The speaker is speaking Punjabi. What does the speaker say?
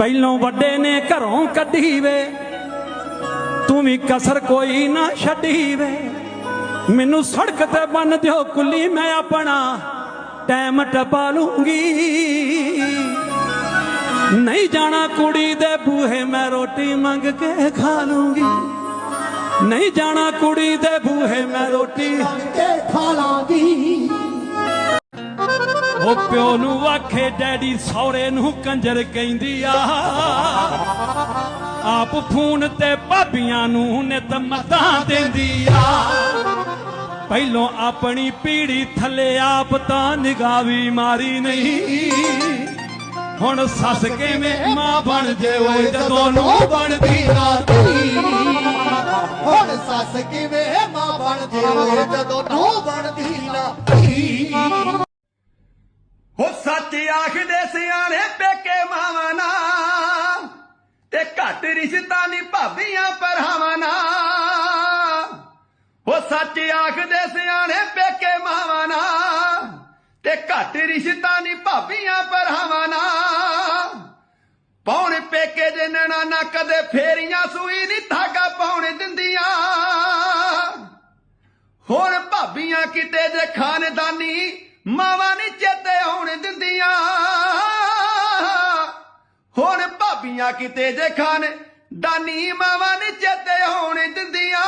ਪਹਿਲੋਂ ਵੱਡੇ ਨੇ ਘਰੋਂ ਕੱਢੀ ਵੇ ਤੂੰ ਵੀ ਕਸਰ ਕੋਈ ਨਾ ਛੱਡੀ ਵੇ ਮੈਨੂੰ ਸੜਕ ਤੇ ਬੰਨ ਦਿਓ ਕੁੱਲੀ, ਮੈਂ ਆਪਣਾ ਟਾਈਮ ਟਪਾ ਲੂੰਗੀ। ਨਹੀਂ ਜਾਣਾ ਕੁੜੀ ਦੇ ਬੂਹੇ, ਮੈਂ ਰੋਟੀ ਮੰਗ ਕੇ ਖਾ ਲੂੰਗੀ। ਨਹੀਂ ਜਾਣਾ ਕੁੜੀ ਦੇ ਬੂਹੇ, ਮੈਂ ਰੋਟੀ ਕੇ ਖਾ ਲਾਂਗੀ। ਪਿਓ ਨੂੰ ਆਖੇ, ਡੈਡੀ ਸੌਰੇ ਨੂੰ ਕੰਜਰ ਕਹਿੰਦੀ ਆ। ਆਪ ਫੋਨ ਤੇ ਭਾਬੀਆਂ ਨੂੰ ਨਿਤ ਮਤਾਂ ਦਿੰਦੀ ਆ। ਪਹਿਲੋਂ ਆਪਣੀ ਪੀੜੀ ਥੱਲੇ ਆਪ ਤਾਂ ਨਿਗਾਵੀ ਮਾਰੀ ਨਹੀਂ। ਹੁਣ ਸੱਸ ਕਿਵੇਂ ਮਾਂ ਬਣ ਜੇ ਓਏ ਜਦੋਂ ਨੂੰ ਬਣਦੀ ਨਾ ਹੁਣ ਸੱਸ ਕਿਵੇਂ ਮਾਂ ਬਣਦੀ ਓਏ ਜਦੋਂ ਨੂੰ ਬਣਦੀ ਨਾ ਧੀ ਹੋ ਸੱਚ ਆਖਦੇ ਸਿਆਣੇ ਪੇਕੇ ਮਾਵਾਂ ਤੇ ਘੱਟ ਰਿਸ਼ਤਾ ਨਹੀਂ ਭਾਬੀਆਂ ਪਰਹਾਵਾਂ ਨਾ ਹੋ ਸੱਚ ਆਖਦੇ ਸਿਆਣੇ ਪੇਕੇ ਮਾਵਾਂ ਨਾ ਤੇ ਘੱਟ ਰਿਸ਼ਤਾ ਨਹੀਂ ਭਾਬੀਆਂ ਪਰਹਾਵਾਂ ਨਾ ਪੌਣ ਪੇਕੇ ਦੇ ਨੈਣਾ ਨਾ ਕਦੇ ਫੇਰੀਆਂ ਸੂਈ ਨਹੀਂ ਧਾਗਾ ਪਾਉਣ ਦਿੰਦੀਆਂ। ਹੋਰ ਭਾਬੀਆਂ ਕਿਤੇ ਜੇ ਖਾਨਦਾਨੀ ਮਾਵਾਂ ਨੀ ਚੇਤੇ ਭਾਬੀਆਂ ਕਿਤੇ ਜੇ ਖਾਨਦਾਨੀ ਮਾਵਾਂ ਨੀ ਚੇਤੇ ਹੋਣ ਦਿੰਦੀਆਂ